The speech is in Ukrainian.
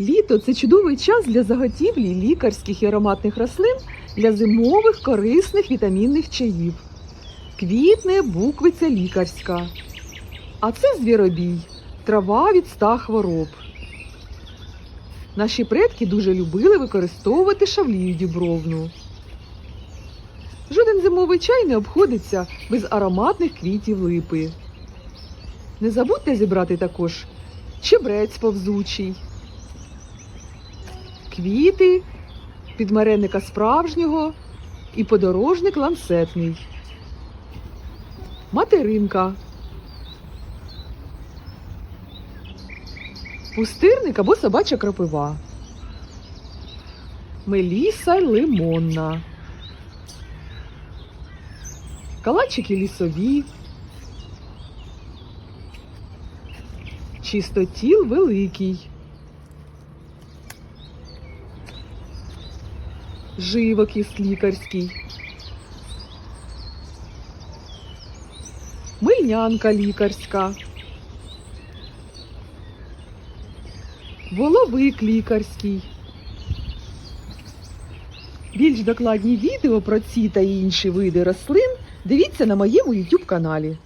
Літо це чудовий час для заготівлі лікарських і ароматних рослин для зимових корисних вітамінних чаїв. Квітне буквиця лікарська. А це звіробій, трава від ста хвороб. Наші предки дуже любили використовувати шавлію дібровну. Жоден зимовий чай не обходиться без ароматних квітів липи. Не забудьте зібрати також чебрець повзучий, квіти, підмаренника справжнього і подорожник ланцетний, материнка, пустирник або собача крапива, меліса лимонна, калачики лісові. Чистотіл великий. Живокіс лікарський. Мильнянка лікарська. Воловик лікарський. Більш докладні відео про ці та інші види рослин дивіться на моєму YouTube каналі.